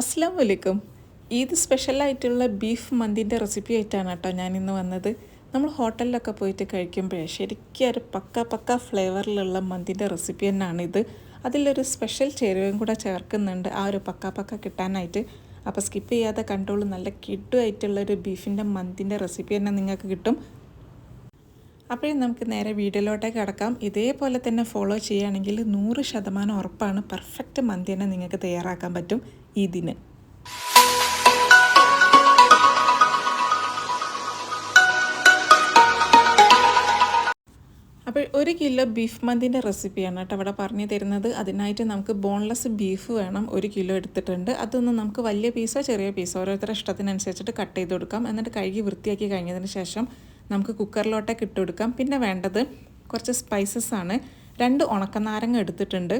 അസ്സാം വലൈക്കും ഈദ് സ്പെഷ്യലായിട്ടുള്ള ബീഫ് മന്തിന്റെ റെസിപ്പി ആയിട്ടാണ് കേട്ടോ ഞാൻ ഇന്ന് വന്നത്. നമ്മൾ ഹോട്ടലിലൊക്കെ പോയിട്ട് കഴിക്കുമ്പോൾ ശരിക്കും ഒരു പക്ക പക്ക ഫ്ലേവറിലുള്ള മന്തിന്റെ റെസിപ്പി തന്നെയാണ് ഇത്. അതിലൊരു സ്പെഷ്യൽ ചേരുവയും കൂടെ ചേർക്കുന്നുണ്ട്. ആ ഒരു പക്ക പക്ക കിട്ടാനായിട്ട്. അപ്പോൾ സ്കിപ്പ് ചെയ്യാതെ കണ്ടോളൂ. നല്ല കിഡുമായിട്ടുള്ള ഒരു ബീഫിന്റെ മന്തിന്റെ റെസിപ്പി തന്നെ നിങ്ങൾക്ക് കിട്ടും. അപ്പോഴും നമുക്ക് നേരെ വീഡിയോയിലോട്ടേക്ക് കിടക്കാം. ഇതേപോലെ തന്നെ ഫോളോ ചെയ്യുകയാണെങ്കിൽ നൂറ് ശതമാനം ഉറപ്പാണ് പെർഫെക്റ്റ് മന്തിനെ നിങ്ങൾക്ക് തയ്യാറാക്കാൻ പറ്റും ഇതിന്. അപ്പോൾ ഒരു കിലോ ബീഫ് മന്തിന്റെ റെസിപ്പിയാണ് കേട്ടോ അവിടെ പറഞ്ഞു തരുന്നത്. അതിനായിട്ട് നമുക്ക് ബോൺലെസ് ബീഫ് വേണം ഒരു കിലോ എടുത്തിട്ടുണ്ട്. അതൊന്ന് നമുക്ക് വലിയ പീസോ ചെറിയ പീസോ ഓരോരുത്തരുടെ ഇഷ്ടത്തിനനുസരിച്ചിട്ട് കട്ട് ചെയ്ത് കൊടുക്കാം. എന്നിട്ട് കഴുകി വൃത്തിയാക്കി കഴിഞ്ഞതിന് ശേഷം നമുക്ക് കുക്കറിലോട്ടേക്ക് ഇട്ട് പിന്നെ വേണ്ടത് കുറച്ച് സ്പൈസസ് ആണ്. രണ്ട് ഉണക്കനാരങ്ങ എടുത്തിട്ടുണ്ട്.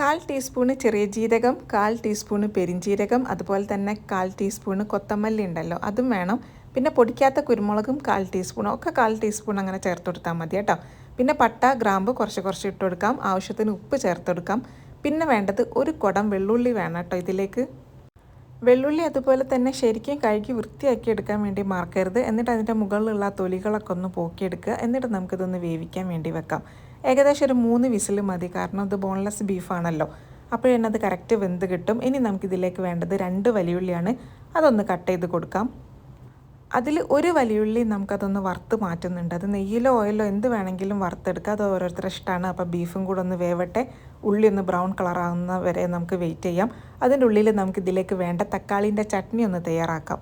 കാൽ ടീസ്പൂണ് ചെറിയ ജീരകം കാൽ ടീസ്പൂണ് പെരിഞ്ജീരകം അതുപോലെ തന്നെ കാൽ ടീസ്പൂണ് കൊത്തമല്ലി ഉണ്ടല്ലോ അതും വേണം. പിന്നെ പൊടിക്കാത്ത കുരുമുളകും കാൽ ടീസ്പൂണും ഒക്കെ കാൽ ടീസ്പൂൺ അങ്ങനെ ചേർത്ത് കൊടുത്താൽ മതി കേട്ടോ. പിന്നെ പട്ട ഗ്രാമ്പ് കുറച്ച് കുറച്ച് ഇട്ട് കൊടുക്കാം. ആവശ്യത്തിന് ഉപ്പ് ചേർത്ത് കൊടുക്കാം. പിന്നെ വേണ്ടത് ഒരു കുടം വെള്ളുള്ളി വേണം കേട്ടോ ഇതിലേക്ക്. വെള്ളുള്ളി അതുപോലെ തന്നെ ശരിക്കും കഴുകി വൃത്തിയാക്കി എടുക്കാൻ വേണ്ടി മറക്കരുത്. എന്നിട്ട് അതിന്റെ മുകളിലുള്ള തൊലികളൊക്കെ ഒന്ന് പോക്കിയെടുക്കുക. എന്നിട്ട് നമുക്കിതൊന്ന് വേവിക്കാൻ വേണ്ടി വെക്കാം. ഏകദേശം ഒരു മൂന്ന് വിസിൽ മതി. കാരണം ഇത് ബോൺലെസ് ബീഫാണല്ലോ. അപ്പോൾ അത് കറക്റ്റ് വെന്ത് കിട്ടും. ഇനി നമുക്കിതിലേക്ക് വേണ്ടത് രണ്ട് വലിയുള്ളിയാണ്. അതൊന്ന് കട്ട് ചെയ്ത് കൊടുക്കാം. അതിൽ ഒരു വലിയുള്ളി നമുക്കതൊന്ന് വറുത്ത് മാറ്റുന്നുണ്ട്. അത് നെയ്യിലോ ഓയിലോ എന്ത് വേണമെങ്കിലും വറുത്തെടുക്കുക അത് ഓരോരുത്തരുടെ ഇഷ്ടമാണ്. അപ്പോൾ ബീഫും കൂടെ ഒന്ന് വേവട്ടെ. ഉള്ളി ഒന്ന് ബ്രൗൺ കളറാകുന്ന വരെ നമുക്ക് വെയിറ്റ് ചെയ്യാം. അതിന്റെ ഉള്ളിൽ നമുക്ക് ഇതിലേക്ക് വേണ്ട തക്കാളിന്റെ ചട്നി ഒന്ന് തയ്യാറാക്കാം.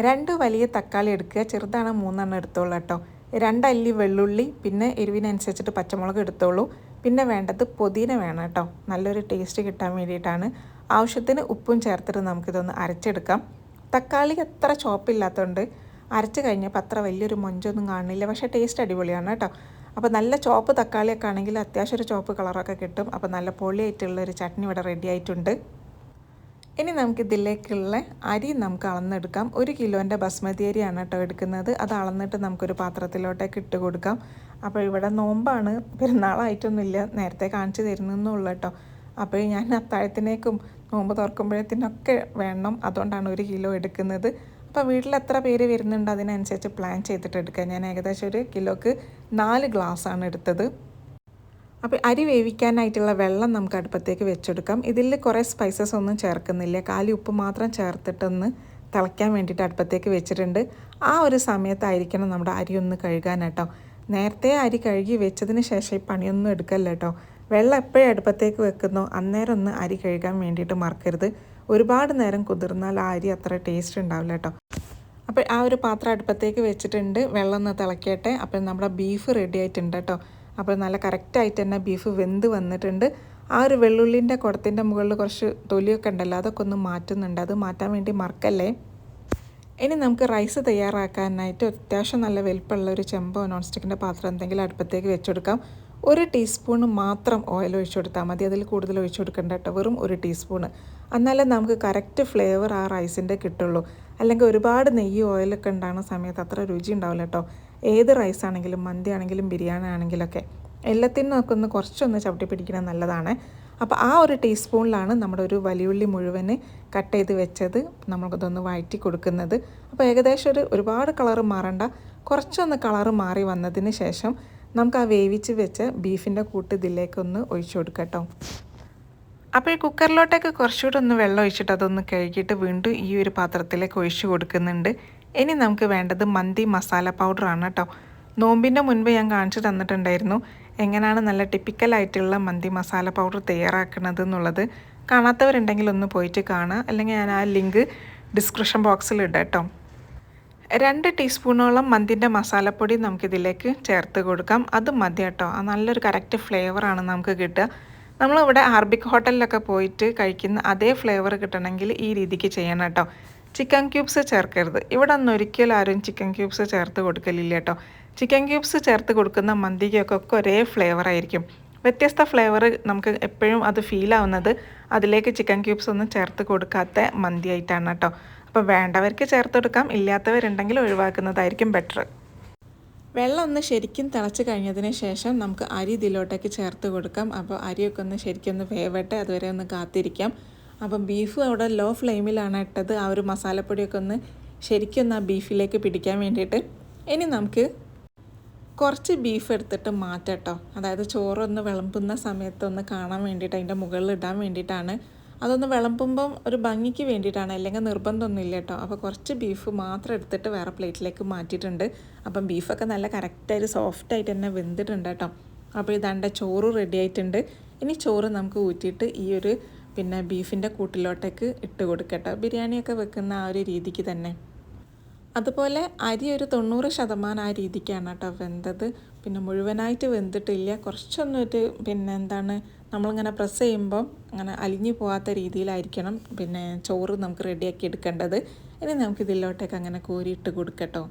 രണ്ട് വലിയ തക്കാളി എടുക്കുക. ചെറുതാണ് മൂന്നെണ്ണം എടുത്തോളൂ കേട്ടോ. രണ്ടല്ലി വെള്ളുള്ളി പിന്നെ എരിവിനനുസരിച്ചിട്ട് പച്ചമുളക് എടുത്തോളൂ. പിന്നെ വേണ്ടത് പുതിന വേണം കേട്ടോ. നല്ലൊരു ടേസ്റ്റ് കിട്ടാൻ വേണ്ടിയിട്ടാണ്. ആവശ്യത്തിന് ഉപ്പും ചേർത്തിട്ട് നമുക്കിതൊന്ന് അരച്ചെടുക്കാം. തക്കാളി അത്ര ചോപ്പില്ലാത്തതുകൊണ്ട് അരച്ച് കഴിഞ്ഞപ്പോൾ അത്ര വലിയൊരു മൊഞ്ചൊന്നും കാണില്ല. പക്ഷേ ടേസ്റ്റ് അടിപൊളിയാണ് കേട്ടോ. അപ്പോൾ നല്ല ചോപ്പ് തക്കാളിയൊക്കെ ആണെങ്കിൽ അത്യാവശ്യം ഒരു ചോപ്പ് കളറൊക്കെ കിട്ടും. അപ്പോൾ നല്ല പൊളിയായിട്ടുള്ള ഒരു ചട്നി ഇവിടെ റെഡി ആയിട്ടുണ്ട്. ഇനി നമുക്ക് ഇതിലേക്കുള്ള അരി നമുക്ക് അളന്നെടുക്കാം. ഒരു കിലോന്റെ ബസ്മതി അരിയാണ് കേട്ടോ എടുക്കുന്നത്. അത് അളന്നിട്ട് നമുക്കൊരു പാത്രത്തിലോട്ടേക്ക് ഇട്ട് കൊടുക്കാം. അപ്പോൾ ഇവിടെ നോമ്പാണ്. പെരുന്നാളായിട്ടൊന്നുമില്ല. നേരത്തെ കാണിച്ചു തരുന്നെന്നുള്ളൂ കേട്ടോ. അപ്പോൾ ഞാൻ അത്താഴത്തിനേക്കും നോമ്പ് തുറക്കുമ്പോഴത്തേനൊക്കെ വേണം. അതുകൊണ്ടാണ് ഒരു കിലോ എടുക്കുന്നത്. അപ്പോൾ വീട്ടിൽ എത്ര പേര് വരുന്നുണ്ട് അതിനനുസരിച്ച് പ്ലാൻ ചെയ്തിട്ട് എടുക്കുക. ഞാൻ ഏകദേശം ഒരു കിലോക്ക് നാല് ഗ്ലാസ്സാണ് എടുത്തത്. അപ്പോൾ അരി വേവിക്കാനായിട്ടുള്ള വെള്ളം നമുക്ക് അടുപ്പത്തേക്ക് വെച്ചെടുക്കാം. ഇതിൽ കുറേ സ്പൈസസ് ഒന്നും ചേർക്കുന്നില്ല. കാലി ഉപ്പ് മാത്രം ചേർത്തിട്ടൊന്ന് തിളയ്ക്കാൻ വേണ്ടിയിട്ട് അടുപ്പത്തേക്ക് വെച്ചിട്ടുണ്ട്. ആ ഒരു സമയത്തായിരിക്കണം നമ്മുടെ അരി ഒന്ന് കഴുകാൻ കേട്ടോ. നേരത്തെ അരി കഴുകി വെച്ചതിന് ശേഷം ഈ പണിയൊന്നും എടുക്കല്ല വെള്ളം എപ്പോഴും അടുപ്പത്തേക്ക് വെക്കുന്നോ അന്നേരം ഒന്ന് അരി കഴുകാൻ വേണ്ടിയിട്ട് മറക്കരുത്. ഒരുപാട് നേരം കുതിർന്നാൽ ആ അരി അത്ര ടേസ്റ്റ് ഉണ്ടാവില്ല കേട്ടോ. അപ്പോൾ ആ ഒരു പാത്രം അടുപ്പത്തേക്ക് വെച്ചിട്ടുണ്ട്. വെള്ളം ഒന്ന് തിളക്കട്ടെ. അപ്പോൾ നമ്മുടെ ബീഫ് റെഡി ആയിട്ടുണ്ട് കേട്ടോ. അപ്പോൾ നല്ല കറക്റ്റായിട്ട് തന്നെ ബീഫ് വെന്ത് വന്നിട്ടുണ്ട്. ആ ഒരു വെള്ളുള്ളിന്റെ കുടത്തിന്റെ മുകളിൽ കുറച്ച് തൊലിയൊക്കെ ഉണ്ടല്ലോ അതൊക്കെ ഒന്ന് മാറ്റുന്നുണ്ട്. അത് മാറ്റാൻ വേണ്ടി മറക്കല്ലേ? ഇനി നമുക്ക് റൈസ് തയ്യാറാക്കാനായിട്ട് അത്യാവശ്യം നല്ല വലിപ്പമുള്ള ഒരു ചെമ്പോ നോൺ സ്റ്റിക്കിന്റെ പാത്രം എന്തെങ്കിലും അടുപ്പത്തേക്ക് വെച്ചെടുക്കാം. ഒരു ടീസ്പൂണ് മാത്രം ഓയിൽ ഒഴിച്ചു കൊടുത്താൽ മതി. അതിൽ കൂടുതൽ ഒഴിച്ചു കൊടുക്കേണ്ട കേട്ടോ. വെറും ഒരു ടീസ്പൂണ് എന്നാലേ നമുക്ക് കറക്റ്റ് ഫ്ലേവർ ആ റൈസിന്റെ കിട്ടുള്ളൂ. അല്ലെങ്കിൽ ഒരുപാട് നെയ്യ് ഓയിലൊക്കെ ഉണ്ടാകുന്ന സമയത്ത് അത്ര രുചി ഉണ്ടാവില്ല കേട്ടോ. ഏത് റൈസ് ആണെങ്കിലും മന്തി ആണെങ്കിലും ബിരിയാണി ആണെങ്കിലൊക്കെ എല്ലാത്തിനും ഒന്ന് കുറച്ചൊന്ന് ചവിട്ടി പിടിക്കുന്നത് നല്ലതാണ്. അപ്പോൾ ആ ഒരു ടീസ്പൂണിലാണ് നമ്മുടെ ഒരു വലിയുള്ളി മുഴുവൻ കട്ട് ചെയ്ത് വെച്ചത് നമ്മൾക്കതൊന്ന് വഴറ്റി കൊടുക്കുന്നത്. അപ്പോൾ ഏകദേശം ഒരു ഒരുപാട് കളറ് മാറണ്ട. കുറച്ചൊന്ന് കളറ് മാറി വന്നതിന് ശേഷം നമുക്ക് ആ വേവിച്ച് വെച്ച ബീഫിന്റെ കൂട്ട് ഇതിലേക്കൊന്ന് ഒഴിച്ചു കൊടുക്കാം കേട്ടോ. അപ്പോൾ ഈ കുക്കറിലോട്ടൊക്കെ കുറച്ചുകൂടെ ഒന്ന് വെള്ളം ഒഴിച്ചിട്ട് അതൊന്ന് കഴുകിയിട്ട് വീണ്ടും ഈ ഒരു പാത്രത്തിലേക്ക് ഒഴിച്ചു കൊടുക്കുന്നുണ്ട്. ഇനി നമുക്ക് വേണ്ടത് മന്തി മസാല പൗഡറാണ് കേട്ടോ. നോമ്പിന്റെ മുൻപ് ഞാൻ കാണിച്ചു തന്നിട്ടുണ്ടായിരുന്നു. എങ്ങനെയാണ് നല്ല ടിപ്പിക്കലായിട്ടുള്ള മന്തി മസാല പൗഡർ തയ്യാറാക്കുന്നത് എന്നുള്ളത്. കാണാത്തവരുണ്ടെങ്കിൽ ഒന്ന് പോയിട്ട് കാണുക. അല്ലെങ്കിൽ ഞാൻ ആ ലിങ്ക് ഡിസ്ക്രിപ്ഷൻ ബോക്സിൽ ഇടാം കേട്ടോ. രണ്ട് ടീസ്പൂണോളം മന്തിന്റെ മസാലപ്പൊടി നമുക്കിതിലേക്ക് ചേർത്ത് കൊടുക്കാം. അത് മതി കേട്ടോ. നല്ലൊരു കറക്റ്റ് ഫ്ലേവറാണ് നമുക്ക് കിട്ടുക. നമ്മളിവിടെ അറബിക് ഹോട്ടലിലൊക്കെ പോയിട്ട് കഴിക്കുന്ന അതേ ഫ്ലേവർ കിട്ടണമെങ്കിൽ ഈ രീതിക്ക് ചെയ്യണം കേട്ടോ. ചിക്കൻ ക്യൂബ്സ് ചേർക്കരുത്. ഇവിടെ ഒന്നും ഒരിക്കലും ആരും ചിക്കൻ ക്യൂബ്സ് ചേർത്ത് കൊടുക്കലില്ല കേട്ടോ. ചിക്കൻ ക്യൂബ്സ് ചേർത്ത് കൊടുക്കുന്ന മന്തിക്കൊക്കെ ഒരേ ഫ്ലേവർ ആയിരിക്കും. വ്യത്യസ്ത ഫ്ലേവർ നമുക്ക് എപ്പോഴും അത് ഫീൽ ആവുന്നത് അതിലേക്ക് ചിക്കൻ ക്യൂബ്സ് ഒന്നും ചേർത്ത് കൊടുക്കാത്ത മന്തി ആയിട്ടാണ് കേട്ടോ. അപ്പോൾ വേണ്ടവർക്ക് ചേർത്ത് കൊടുക്കാം ഇല്ലാത്തവരുണ്ടെങ്കിൽ ഒഴിവാക്കുന്നതായിരിക്കും ബെറ്റർ വെള്ളം ഒന്ന് ശരിക്കും തിളച്ച് കഴിഞ്ഞതിന് ശേഷം നമുക്ക് അരി ഇതിലോട്ടേക്ക് ചേർത്ത് കൊടുക്കാം. അപ്പോൾ അരിയൊക്കെ ഒന്ന് ശരിക്കും ഒന്ന് വേവട്ടെ അതുവരെ ഒന്ന് കാത്തിരിക്കാം. അപ്പം ബീഫ് അവിടെ ലോ ഫ്ലെയിമിലാണ് ഇട്ടത്. ആ ഒരു മസാലപ്പൊടിയൊക്കെ ഒന്ന് ശരിക്കും ആ ബീഫിലേക്ക് പിടിക്കാൻ വേണ്ടിയിട്ട്. ഇനി നമുക്ക് കുറച്ച് ബീഫ് എടുത്തിട്ട് മാറ്റട്ടോ അതായത് ചോറൊന്ന് വിളമ്പുന്ന സമയത്തൊന്ന് കാണാൻ വേണ്ടിയിട്ട് അതിന്റെ മുകളിൽ ഇടാൻ വേണ്ടിയിട്ടാണ് അതൊന്ന് വിളമ്പുമ്പം ഒരു ഭംഗിക്ക് വേണ്ടിയിട്ടാണ്. അല്ലെങ്കിൽ നിർബന്ധമൊന്നും ഇല്ല കേട്ടോ. അപ്പോൾ കുറച്ച് ബീഫ് മാത്രം എടുത്തിട്ട് വേറെ പ്ലേറ്റിലേക്ക് മാറ്റിയിട്ടുണ്ട്. അപ്പം ബീഫൊക്കെ നല്ല കറക്റ്റായിട്ട് സോഫ്റ്റായിട്ട് തന്നെ വെന്തിട്ടുണ്ട് കേട്ടോ. അപ്പോൾ ഇതാണ്ട് ചോറ് റെഡി ആയിട്ടുണ്ട്. ഇനി ചോറ് നമുക്ക് ഊറ്റിയിട്ട് ഈ ഒരു പിന്നെ ബീഫിന്റെ കൂട്ടിലോട്ടേക്ക് ഇട്ട് കൊടുക്കട്ടോ ബിരിയാണിയൊക്കെ വെക്കുന്ന ആ ഒരു രീതിക്ക് തന്നെ. അതുപോലെ അരി ഒരു തൊണ്ണൂറ് ശതമാനം ആ രീതിക്കാണ് കേട്ടോ വെന്തത്. പിന്നെ മുഴുവനായിട്ട് വെന്തിട്ടില്ല. കുറച്ചൊന്നൊരു പിന്നെ എന്താണ് നമ്മളിങ്ങനെ പ്രസ് ചെയ്യുമ്പം അങ്ങനെ അലിഞ്ഞു പോകാത്ത രീതിയിലായിരിക്കണം പിന്നെ ചോറ് നമുക്ക് റെഡിയാക്കി എടുക്കേണ്ടത്. ഇനി നമുക്ക് ഇതിലോട്ടേക്ക് അങ്ങനെ കോരിയിട്ട് കൊടുക്കട്ടോ.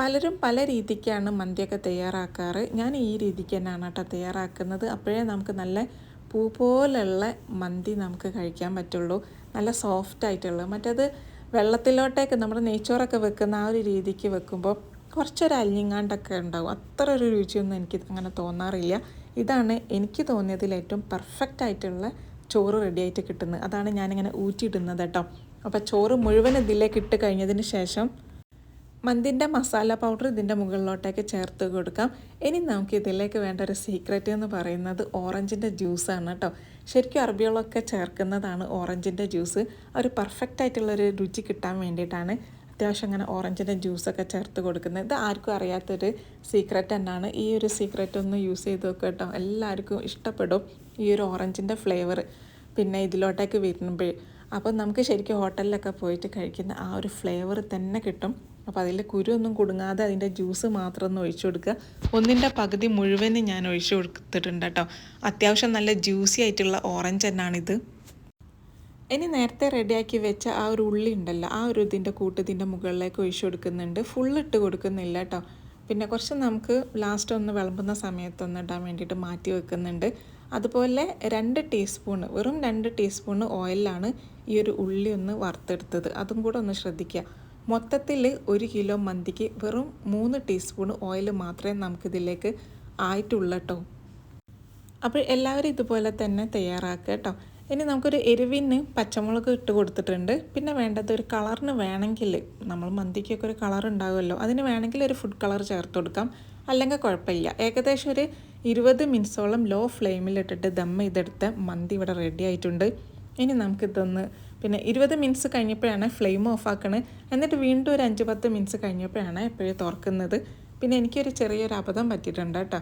പലരും പല രീതിക്കാണ് മന്തിയൊക്കെ തയ്യാറാക്കാറ്. ഞാൻ ഈ രീതിക്ക് തന്നെയാണ് കേട്ടോ തയ്യാറാക്കുന്നത്. അപ്പോഴേ നമുക്ക് നല്ല പൂ പോലുള്ള മന്തി നമുക്ക് കഴിക്കാൻ പറ്റുള്ളൂ. നല്ല സോഫ്റ്റ് ആയിട്ടുള്ളത് മറ്റേത് വെള്ളത്തിലോട്ടേക്ക് നമ്മൾ നെയ്ച്ചോറൊക്കെ വെക്കുന്ന ആ ഒരു രീതിക്ക് വെക്കുമ്പോൾ കുറച്ചൊരു അലിഞ്ഞിങ്ങാണ്ടൊക്കെ ഉണ്ടാവും. അത്ര ഒരു രുചിയൊന്നും എനിക്ക് അങ്ങനെ തോന്നാറില്ല. ഇതാണ് എനിക്ക് തോന്നിയതിൽ ഏറ്റവും പെർഫെക്റ്റ് ആയിട്ടുള്ള ചോറ് റെഡിയായിട്ട് കിട്ടുന്നത്. അതാണ് ഞാനിങ്ങനെ ഊറ്റിയിടുന്നത് കേട്ടോ. അപ്പോൾ ചോറ് മുഴുവൻ ഇതിലേക്ക് ഇട്ട് കഴിഞ്ഞതിന് ശേഷം മന്തിന്റെ മസാല പൗഡർ ഇതിന്റെ മുകളിലോട്ടേക്ക് ചേർത്ത് കൊടുക്കാം. ഇനി നമുക്ക് ഇതിലേക്ക് വേണ്ട ഒരു സീക്രറ്റ് എന്ന് പറയുന്നത് ഓറഞ്ചിന്റെ ജ്യൂസാണ് കേട്ടോ. ശരിക്കും അറബികളൊക്കെ ചേർക്കുന്നതാണ് ഓറഞ്ചിന്റെ ജ്യൂസ്. ഒരു പെർഫെക്റ്റ് ആയിട്ടുള്ളൊരു രുചി കിട്ടാൻ വേണ്ടിയിട്ടാണ് അത്യാവശ്യം അങ്ങനെ ഓറഞ്ചിന്റെ ജ്യൂസൊക്കെ ചേർത്ത് കൊടുക്കുന്നത്. ഇത് ആർക്കും അറിയാത്തൊരു സീക്രറ്റ് തന്നെയാണ്. ഈ ഒരു സീക്രറ്റ് ഒന്ന് യൂസ് ചെയ്ത് നോക്കുക കേട്ടോ. എല്ലാവർക്കും ഇഷ്ടപ്പെടും ഈ ഒരു ഓറഞ്ചിന്റെ ഫ്ലേവർ പിന്നെ ഇതിലോട്ടേക്ക് വരുമ്പോൾ അപ്പം നമുക്ക് ശരിക്കും ഹോട്ടലിലൊക്കെ പോയിട്ട് കഴിക്കുന്ന ആ ഒരു ഫ്ലേവർ തന്നെ കിട്ടും. അപ്പോൾ അതിൽ കുരുവൊന്നും കുടുങ്ങാതെ അതിന്റെ ജ്യൂസ് മാത്രം ഒന്ന് ഒഴിച്ചു കൊടുക്കുക. ഒന്നിന്റെ പകുതി മുഴുവനും ഞാൻ ഒഴിച്ചു കൊടുത്തിട്ടുണ്ട് കേട്ടോ. അത്യാവശ്യം നല്ല ജ്യൂസി ആയിട്ടുള്ള ഓറഞ്ച് തന്നെയാണിത് ഇനി നേരത്തെ റെഡിയാക്കി വെച്ച ആ ഒരു ഉള്ളി ഉണ്ടല്ലോ ആ ഒരു ഇതിന്റെ കൂട്ട് ഇതിന്റെ മുകളിലേക്ക് ഒഴിച്ചു കൊടുക്കുന്നുണ്ട്. ഫുൾ ഇട്ട് കൊടുക്കുന്നില്ല കേട്ടോ. പിന്നെ കുറച്ച് നമുക്ക് ലാസ്റ്റ് ഒന്ന് വിളമ്പുന്ന സമയത്ത് ഒന്ന് ഇടാൻ വേണ്ടിയിട്ട് മാറ്റി വെക്കുന്നുണ്ട്. അതുപോലെ രണ്ട് ടീസ്പൂണ് വെറും രണ്ട് ടീസ്പൂണ് ഓയിലാണ് ഈ ഒരു ഉള്ളി ഒന്ന് വറുത്തെടുത്തത്. അതും കൂടെ ഒന്ന് ശ്രദ്ധിക്കുക. മൊത്തത്തിൽ ഒരു കിലോ മന്തിക്ക് വെറും മൂന്ന് ടീസ്പൂൺ ഓയിൽ മാത്രമേ നമുക്കിതിലേക്ക് ആയിട്ടുള്ളൂ കേട്ടോ അപ്പോൾ എല്ലാവരും ഇതുപോലെ തന്നെ തയ്യാറാക്കുക കേട്ടോ. ഇനി നമുക്കൊരു എരിവിന് പച്ചമുളക് ഇട്ട് കൊടുത്തിട്ടുണ്ട്. പിന്നെ വേണ്ടത് ഒരു കളറിന് വേണമെങ്കിൽ നമ്മൾ മന്തിക്കൊക്കെ ഒരു കളർ ഉണ്ടാകുമല്ലോ അതിന് വേണമെങ്കിൽ ഒരു ഫുഡ് കളർ ചേർത്ത് കൊടുക്കാം. അല്ലെങ്കിൽ കുഴപ്പമില്ല. ഏകദേശം ഒരു ഇരുപത് മിനിറ്റ്സോളം ലോ ഫ്ലെയിമിലിട്ടിട്ട് ദം ചെയ്തെടുത്ത മന്തി ഇവിടെ റെഡി ആയിട്ടുണ്ട്. ഇനി നമുക്കിതൊന്ന് പിന്നെ ഇരുപത് മിനിറ്റ്സ് കഴിഞ്ഞപ്പോഴാണ് ഫ്ലെയിം ഓഫ് ആക്കണേ. എന്നിട്ട് വീണ്ടും ഒരു അഞ്ച് പത്ത് മിനിറ്റ്സ് കഴിഞ്ഞപ്പോഴാണ് എപ്പോഴും തുറക്കുന്നത്. പിന്നെ എനിക്കൊരു ചെറിയൊരു അബദ്ധം പറ്റിയിട്ടുണ്ട് കേട്ടോ.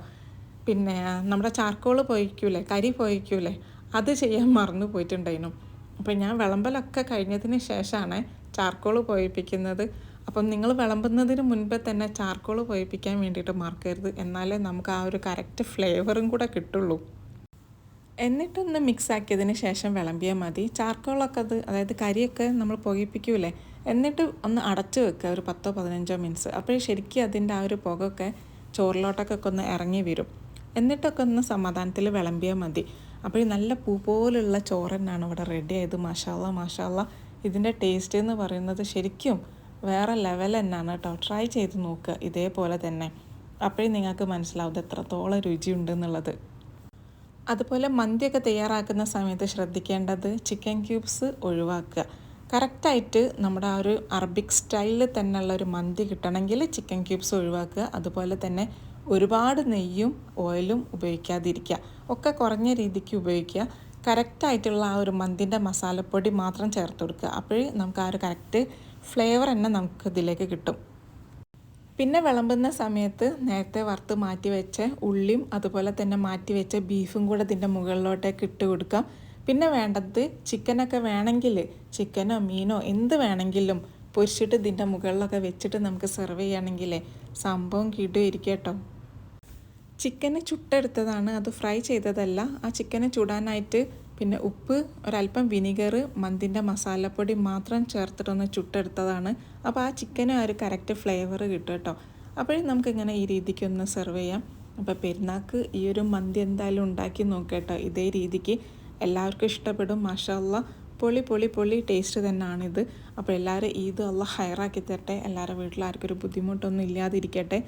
പിന്നെ നമ്മുടെ ചാർക്കോൾ പോയിക്കൂലേ? കരി പോയിക്കൂലേ? അത് ചെയ്യാൻ മറന്നു പോയിട്ടുണ്ടായിരുന്നു. അപ്പം ഞാൻ വിളമ്പലൊക്കെ കഴിഞ്ഞതിന് ശേഷമാണ് ചാർക്കോൾ പോയിപ്പിക്കുന്നത്. അപ്പം നിങ്ങൾ വിളമ്പുന്നതിന് മുൻപേ തന്നെ ചാർക്കോൾ പോയിപ്പിക്കാൻ വേണ്ടിയിട്ട് മറക്കരുത്. എന്നാലേ നമുക്ക് ആ ഒരു കറക്റ്റ് ഫ്ലേവറും കൂടെ കിട്ടുള്ളൂ. എന്നിട്ടൊന്ന് മിക്സ് ആക്കിയതിന് ശേഷം വിളമ്പിയാൽ മതി. ചാർക്കോളൊക്കെ അത് അതായത് കരിയൊക്കെ നമ്മൾ പുകയിപ്പിക്കൂലേ എന്നിട്ട് ഒന്ന് അടച്ചു വെക്കുക ഒരു പത്തോ പതിനഞ്ചോ മിനിറ്റ്സ് അപ്പോൾ ശരിക്കും അതിന്റെ ആ ഒരു പുകയൊക്കെ ചോറിലോട്ടൊക്കെ ഒന്ന് ഇറങ്ങി വരും. എന്നിട്ടൊക്കെ ഒന്ന് സമാധാനത്തിൽ വിളമ്പിയാൽ മതി. അപ്പോൾ നല്ല പൂ പോലുള്ള ചോറ് തന്നെയാണ് ഇവിടെ റെഡി ആയത്. മഷാല്ല മഷാല്ല ഇതിന്റെ ടേസ്റ്റ് എന്ന് പറയുന്നത് ശരിക്കും വേറെ ലെവൽ തന്നെയാണ് കേട്ടോ. ട്രൈ ചെയ്ത് നോക്കുക ഇതേപോലെ തന്നെ. അപ്പോഴേ നിങ്ങൾക്ക് മനസ്സിലാവും എത്രത്തോളം രുചിയുണ്ടെന്നുള്ളത് അതുപോലെ മന്തിയൊക്കെ തയ്യാറാക്കുന്ന സമയത്ത് ശ്രദ്ധിക്കേണ്ടത് ചിക്കൻ ക്യൂബ്സ് ഒഴിവാക്കുക. കറക്റ്റായിട്ട് നമ്മുടെ ആ ഒരു അറബിക് സ്റ്റൈലിൽ ഉള്ള ഒരു മന്തി കിട്ടണമെങ്കിൽ ചിക്കൻ ക്യൂബ്സ് ഒഴിവാക്കുക. അതുപോലെ തന്നെ ഒരുപാട് നെയ്യും ഓയിലും ഉപയോഗിക്കാതിരിക്കുക. ഒക്കെ കുറഞ്ഞ രീതിക്ക് ഉപയോഗിക്കുക. കറക്റ്റായിട്ടുള്ള ആ ഒരു മന്തിന്റെ മസാലപ്പൊടി മാത്രം ചേർത്ത് കൊടുക്കുക. അപ്പോഴേ നമുക്ക് ആ ഒരു കറക്റ്റ് ഫ്ലേവർ തന്നെ നമുക്ക് ഇതിലേക്ക് കിട്ടും. പിന്നെ വിളമ്പുന്ന സമയത്ത് നേരത്തെ വറുത്ത് മാറ്റി വെച്ച ഉള്ളിയും അതുപോലെ തന്നെ മാറ്റി വെച്ച ബീഫും കൂടെ ഇതിന്റെ മുകളിലോട്ടേക്ക് ഇട്ട് കൊടുക്കാം. പിന്നെ വേണ്ടത് ചിക്കനൊക്കെ വേണമെങ്കിൽ ചിക്കനോ മീനോ എന്ത് വേണമെങ്കിലും പൊരിച്ചിട്ട് ഇതിന്റെ മുകളിലൊക്കെ വെച്ചിട്ട് നമുക്ക് സെർവ് ചെയ്യുകയാണെങ്കിൽ സംഭവം കിടുമായിരിക്കും കേട്ടോ. ചിക്കന് ചുട്ടെടുത്തതാണ്. അത് ഫ്രൈ ചെയ്തതല്ല. ആ ചിക്കനെ ചുടാനായിട്ട് പിന്നെ ഉപ്പ് ഒരല്പം വിനിഗർ മന്തിന്റെ മസാലപ്പൊടി മാത്രം ചേർത്തിട്ടൊന്ന് ചുട്ടെടുത്തതാണ്. അപ്പോൾ ആ ചിക്കന് ഒരു കറക്റ്റ് ഫ്ലേവർ കിട്ടും കേട്ടോ. അപ്പോഴും നമുക്കിങ്ങനെ ഈ രീതിക്കൊന്ന് സെർവ് ചെയ്യാം. അപ്പോൾ പെരുന്നാക്ക് ഈ ഒരു മന്തി എന്തായാലും ഉണ്ടാക്കി നോക്കട്ടോ ഇതേ രീതിക്ക് എല്ലാവർക്കും ഇഷ്ടപ്പെടും. മാഷല്ല പൊളി പൊളി പൊളി ടേസ്റ്റ് തന്നെയാണിത് അപ്പോൾ എല്ലാവരും ഈദ് അല്ല ഹയറാക്കി തരട്ടെ. എല്ലാവരുടെ വീട്ടിൽ ആർക്കും ഒരു ബുദ്ധിമുട്ടൊന്നും ഇല്ലാതിരിക്കട്ടെ.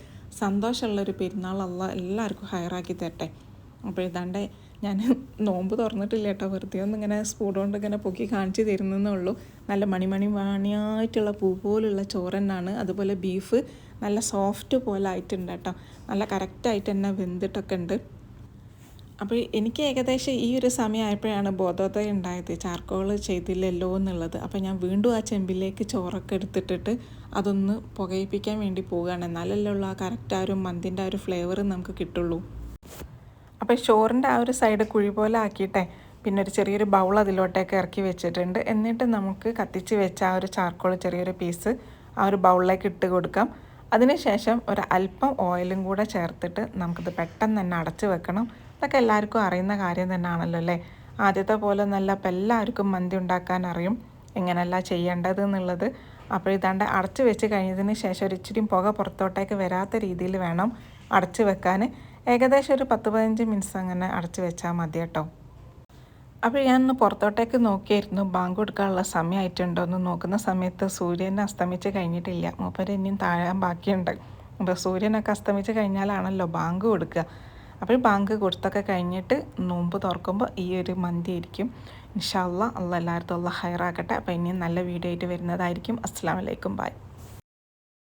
സന്തോഷമുള്ളൊരു പെരുന്നാൾ അല്ല എല്ലാവർക്കും ഹയറാക്കി തരട്ടെ. അപ്പോൾ ഇതാണ്ട് ഞാൻ നോമ്പ് തുറന്നിട്ടില്ല കേട്ടോ. വെറുതെ ഒന്ന് ഇങ്ങനെ സ്പൂൺ കൊണ്ട് ഇങ്ങനെ പൊക്കി കാണിച്ച് തരുന്നേ ഉള്ളൂ. നല്ല മണിമണി മണിയായിട്ടുള്ള പൂ പോലുള്ള ചോറന്നാണ്. അതുപോലെ ബീഫ് നല്ല സോഫ്റ്റ് പോലെ ആയിട്ടുണ്ട് കേട്ടോ. നല്ല കറക്റ്റായിട്ട് തന്നെ വെന്തിട്ടൊക്കെ ഉണ്ട്. അപ്പോൾ എനിക്ക് ഏകദേശം ഈ ഒരു സമയമായപ്പോഴാണ് ബോധോദയം ഉണ്ടായത്. ചാർക്കോൾ ചെയ്തില്ലല്ലോ എന്നുള്ളത്. അപ്പോൾ ഞാൻ വീണ്ടും ആ ചെമ്പിലേക്ക് ചോറൊക്കെ എടുത്തിട്ടിട്ട് അതൊന്ന് പുകയിപ്പിക്കാൻ വേണ്ടി പോവുകയാണ്. എന്നാലല്ലേ ഉള്ളൂ ആ കറക്റ്റ് ആ ഒരു മന്തിന്റെ ആ ഒരു ഫ്ലേവർ നമുക്ക് കിട്ടുള്ളൂ. അപ്പോൾ ചോറിന്റെ ആ ഒരു സൈഡ് കുഴി പോലെ ആക്കിയിട്ടെ പിന്നെ ഒരു ചെറിയൊരു ബൗൾ അതിലോട്ടേക്ക് ഇറക്കി വെച്ചിട്ടുണ്ട്. എന്നിട്ട് നമുക്ക് കത്തിച്ച് വെച്ച ആ ഒരു ചാർക്കോൾ ചെറിയൊരു പീസ് ആ ഒരു ബൗളിലേക്ക് ഇട്ട് കൊടുക്കാം. അതിനുശേഷം ഒരു അല്പം ഓയിലും കൂടെ ചേർത്തിട്ട് നമുക്കിത് പെട്ടെന്ന് തന്നെ അടച്ച് വെക്കണം. അതൊക്കെ എല്ലാവർക്കും അറിയുന്ന കാര്യം തന്നെയാണല്ലോ അല്ലേ? ആദ്യത്തെ പോലെ നല്ല അപ്പം എല്ലാവർക്കും മന്തി ഉണ്ടാക്കാൻ അറിയും എങ്ങനെയല്ല ചെയ്യേണ്ടത് എന്നുള്ളത്. അപ്പോൾ ഇതാണ്ട് അടച്ച് വെച്ച് കഴിഞ്ഞതിന് ശേഷം ഒരു ഇച്ചിരി പുക പുറത്തോട്ടേക്ക് വരാത്ത രീതിയിൽ വേണം അടച്ച് വെക്കാൻ. ഏകദേശം ഒരു പത്ത് പതിനഞ്ച് മിനിറ്റ്സ് അങ്ങനെ അടച്ചു വെച്ചാൽ മതി കേട്ടോ. അപ്പോൾ ഞാനൊന്ന് പുറത്തോട്ടേക്ക് നോക്കിയായിരുന്നു. ബാങ്ക് കൊടുക്കാനുള്ള സമയമായിട്ടുണ്ടോ എന്ന് നോക്കുന്ന സമയത്ത് സൂര്യൻ അസ്തമിച്ച് കഴിഞ്ഞിട്ടില്ല. മൂപ്പര് ഇനിയും താഴാൻ ബാക്കിയുണ്ട്. അപ്പോൾ സൂര്യനൊക്കെ അസ്തമിച്ച് കഴിഞ്ഞാലാണല്ലോ ബാങ്ക് കൊടുക്കുക. അപ്പോൾ ബാങ്ക് കൊടുത്തൊക്കെ കഴിഞ്ഞിട്ട് നോമ്പ് തുറക്കുമ്പോൾ ഈ ഒരു മന്തി ആയിരിക്കും. ഇൻഷാല്ല അല്ല എല്ലായിടത്തും ഉള്ള ഹയറാക്കട്ടെ അപ്പോൾ ഇനിയും നല്ല വീഡിയോ ആയിട്ട് വരുന്നതായിരിക്കും. അസ്സാം വലൈക്കും ബൈ.